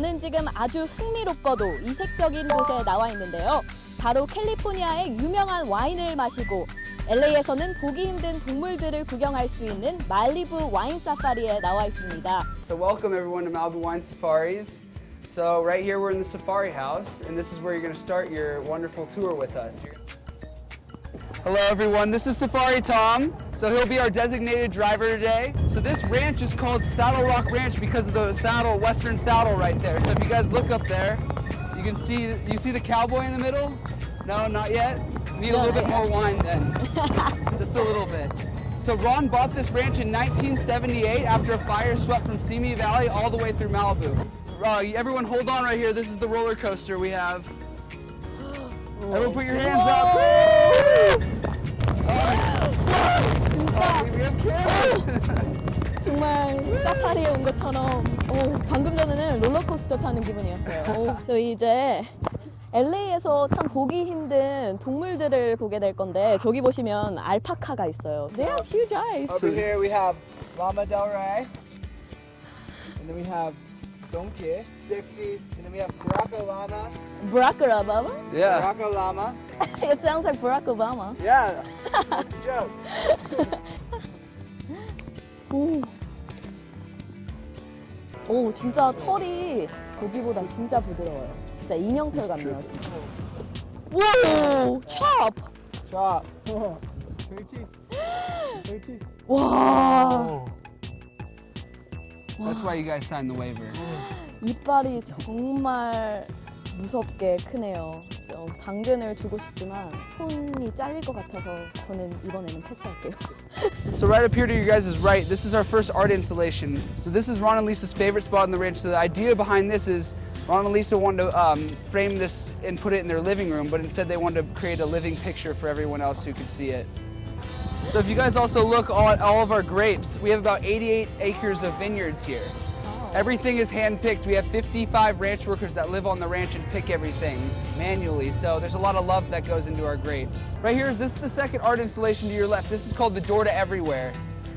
저는 지금 아주 흥미롭고도 이색적인 곳에 나와 있는데요. 바로 캘리포니아의 유명한 와인을 마시고 LA에서는 보기 힘든 동물들을 구경할 수 있는 말리부 와인 사파리에 나와 있습니다. So welcome everyone to Malibu Wine Safaris. So right here we're in the safari house and this is where you're going to start your wonderful tour with us. Hello everyone, this is Safari Tom. So he'll be our designated driver today. So this ranch is called Saddle Rock Ranch because of the saddle, western saddle right there. So if you guys look up there, you can see you see the cowboy in the middle? No, not yet. Need a little bit more wine then. Just a little bit. So Ron bought this ranch in 1978 after a fire swept from Simi Valley all the way through Malibu. Uh, everyone hold on right here. This is the roller coaster we have. Everyone put your hands up. 진짜. 정말 사파리에 온 것처럼 오, 방금 전에는 롤러코스터 타는 기분이었어요. 오, 저희 이제 LA에서 참 보기 힘든 동물들을 보게 될 건데 저기 보시면 알파카가 있어요. They have huge eyes. Over here we have Llama Del Rey, and then we have Donkey, Dixie, and then we have Barack Llama, Barack Obama? Yeah. Barack Llama. It sounds like Barack Obama. Yeah, that's a joke. 오. 오, 진짜 털이 고기보다 진짜 부드러워요. 진짜 인형털 같네요, 진짜. 오, 찹! Teeth. Very teeth. 와, That's why you guys signed the waiver. 이빨이 정말 무섭게 크네요. 저 당근을 주고 싶지만 손이 잘릴 것 같아서 저는 이번에는 패스할게요. So right up here to your guys' right, this is our first art installation. So this is Ron and Lisa's favorite spot on the ranch. So the idea behind this is Ron and Lisa wanted to um, frame this and put it in their living room, but instead they wanted to create a living picture for everyone else who could see it. So if you guys also look all at all of our grapes, we have about 88 acres of vineyards here. Everything is hand-picked. We have 55 ranch workers that live on the ranch and pick everything manually. So there's a lot of love that goes into our grapes. Right here is this is the second art installation to your left. This is called the Door to Everywhere.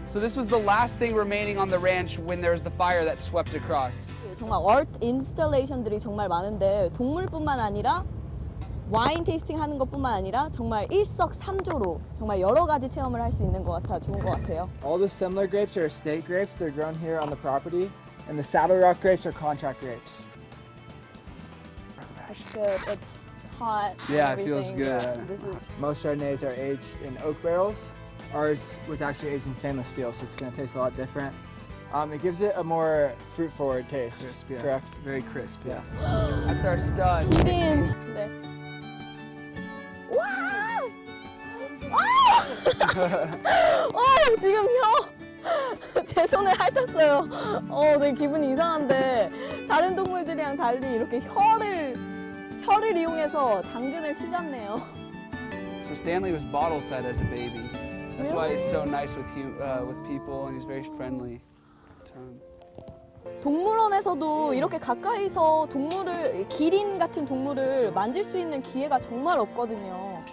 So this was the last thing remaining on the ranch when there was the fire that swept across. 정말 얼트 인스톨레이션들이 정말 많은데 동물뿐만 아니라 와인 테이스팅 하는 것뿐만 아니라 정말 일석삼조로 정말 여러 가지 체험을 할 수 있는 것 같아 좋은 것 같아요. All the similar grapes are estate grapes. They're grown here on the property, and the Saddle Rock grapes are contract grapes. It's good. It's hot. and Yeah, it feels everything. good. This is Most Chardonnays are aged in oak barrels. Ours was actually aged in stainless steel, so it's going to taste a lot different. Um, it gives it a more fruit-forward taste. Crisp, yeah. Correct. Very crisp. Yeah. That's our stud. 기린. 16. 네. 와! 아! 어, 지금 혀. 제 손을 핥았어요. 어, 되게 기분이 이상한데 다른 동물들이랑 달리 이렇게 혀를 혀를 이용해서 당근을 휘감네요. So Stanley was bottle fed as a baby. That's why he's so nice with hu- uh, with people and he's very friendly. Tom. 동물원에서도 이렇게 가까이서 동물을 기린 같은 동물을 만질 수 있는 기회가 정말 없거든요.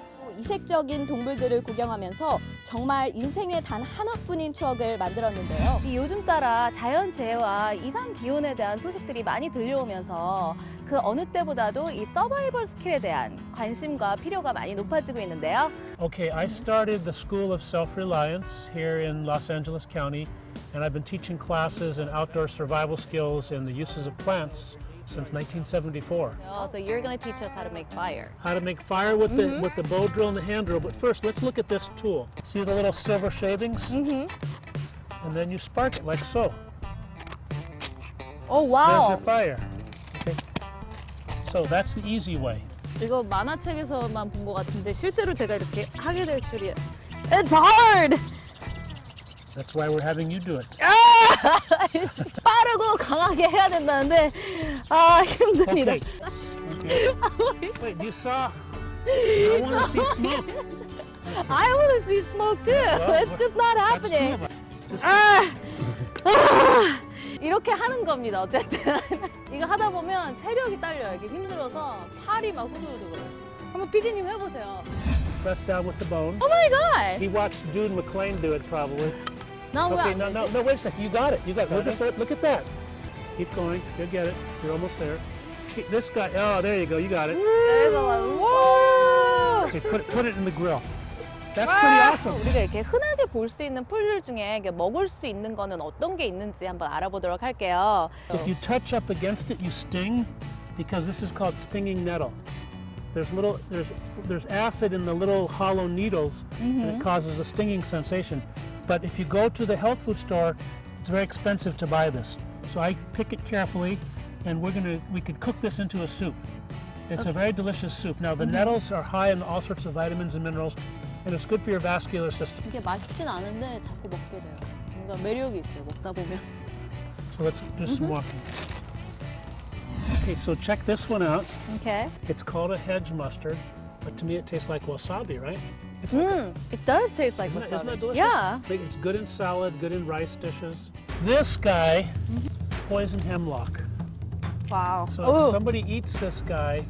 이색적인 동물들을 구경하면서 정말 인생에 단 하나뿐인 추억을 만들었는데요. 이 요즘 따라 자연재해와 이상 기온에 대한 소식들이 많이 들려오면서 그 어느 때보다도 이 서바이벌 스킬에 대한 관심과 필요가 많이 높아지고 있는데요. Okay, I started the School of Self Reliance here in Los Angeles County, and I've been teaching classes in outdoor survival skills and the uses of plants since 1974. So you're going to teach us how to make fire. How to make fire with the with the bow drill and the hand drill. But first, let's look at this tool. See the little silver shavings? Mm-hmm. And then you spark it like so. 오 There's 와우. your fire. Okay. So that's the easy way. 이거 만화책에서만 본 것 같은데 실제로 제가 이렇게 하게 될 줄이야. It's hard. That's why we're having you do it. 빠르고 강하게 해야 된다는데 아 힘듭니다. Okay. okay. Wait, you saw? I want to see smoke. I want to see smoke too. It's just not happening. 아, 아, 이렇게 하는 겁니다. 어쨌든 이거 하다 보면 체력이 딸려요. 이게 힘들어서 팔이 막 후들후들. 한번 PD님 해보세요. Press down with the bone. Oh my god! He watched Dude McLean do it probably. 나 Okay, 왜안 no, no, 되지? no, wait a second. You got it. You got it. Look, at that. Look at that. Keep going. You'll get it. You're almost there. Keep- This guy. Oh, there you go. You got it. 그래서 막 와! Okay, put, put it in the grill. That's pretty awesome. 우리가 이렇게 흔하게 볼 수 있는 풀들 중에 이게 먹을 수 있는 거는 어떤 게 있는지 한번 알아보도록 할게요. If you touch up against it, you sting because this is called stinging nettle. There's little there's there's acid in the little hollow needles and it causes a stinging sensation. But if you go to the health food store, it's very expensive to buy this. So I pick it carefully and we're gonna we could cook this into a soup. It's a very delicious soup. Now the nettles are high in all sorts of vitamins and minerals and it's good for your vascular system. 이게 맛있진 않은데 자꾸 먹게 돼요. 뭔가 매력이 있어요. 먹다 보면. So let's do some walking. Okay, so check this one out. Okay. It's called a hedge mustard, but to me it tastes like wasabi, right? It's like a- Mm, it does taste like isn't, that, isn't that wasabi. delicious? Yeah. Like, It's good in salad, good in rice dishes. This guy, poison hemlock. Wow. So Ooh. if somebody eats this guy,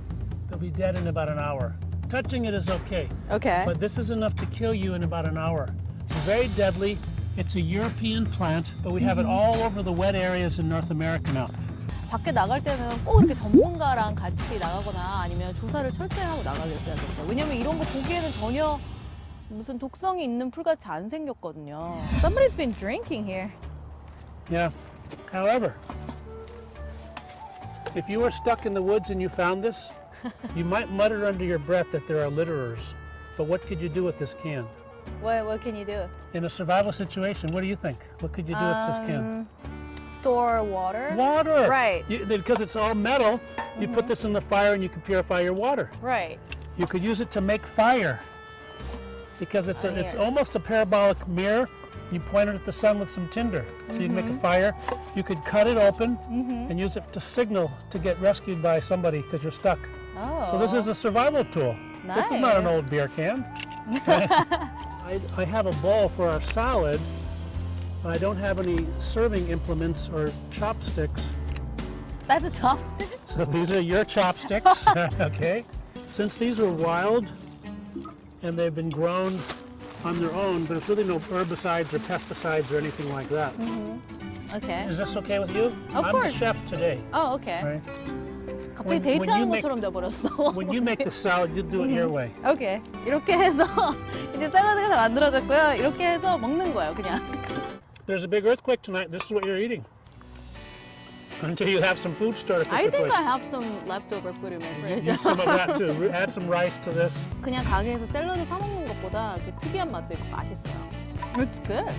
they'll be dead in about an hour. Touching it is okay, Okay. but this is enough to kill you in about an hour. It's very deadly. It's a European plant, but we have it all over the wet areas in North America now. 밖에 나갈 때는 꼭 이렇게 전문가랑 같이 나가거나 아니면 조사를 철저히 하고 나가야 돼요. 왜냐면 이런 거 보기에는 전혀 무슨 독성이 있는 풀 같이 안 생겼거든요. Somebody's been drinking here. Yeah. However, if you were stuck in the woods and you found this, you might mutter under your breath that there are litterers. But what could you do with this can? What, what can you do? In a survival situation, what do you think? What could you do with this can? Store water. Water. Right. You, because it's all metal, you put this in the fire and you can purify your water. Right. You could use it to make fire. Because it's, a, it's almost a parabolic mirror. You point it at the sun with some tinder. So you can make a mm-hmm. fire. You could cut it open mm-hmm. and use it to signal to get rescued by somebody because you're stuck. Oh. So this is oh. a survival tool. Nice. This is not an old beer can. I, I have a bowl for our salad. but I don't have any serving implements or chopsticks. That's a chopstick. So these are your chopsticks, okay? Since these are wild and they've been grown on their own, there's really no herbicides or pesticides or anything like that. Is Okay. this okay with you? Of I'm course. the chef today, 어, 오케이. right? 갑자기 when- when you 데이트하는 make- 것처럼 돼버렸어. When you make the salad, you do it your way. 오케이. 이렇게 해서 이제 샐러드가 다 만들어졌고요. 이렇게 해서 먹는 거예요, 그냥. There's a big earthquake tonight. This is what you're eating. Until you have some food started. I think I have some leftover food in my fridge. Use some of that too. Add some rice to this. 그냥 가게에서 샐러드 사 먹는 것보다 이렇게 특이한 맛도 있고 맛있어요. It's good.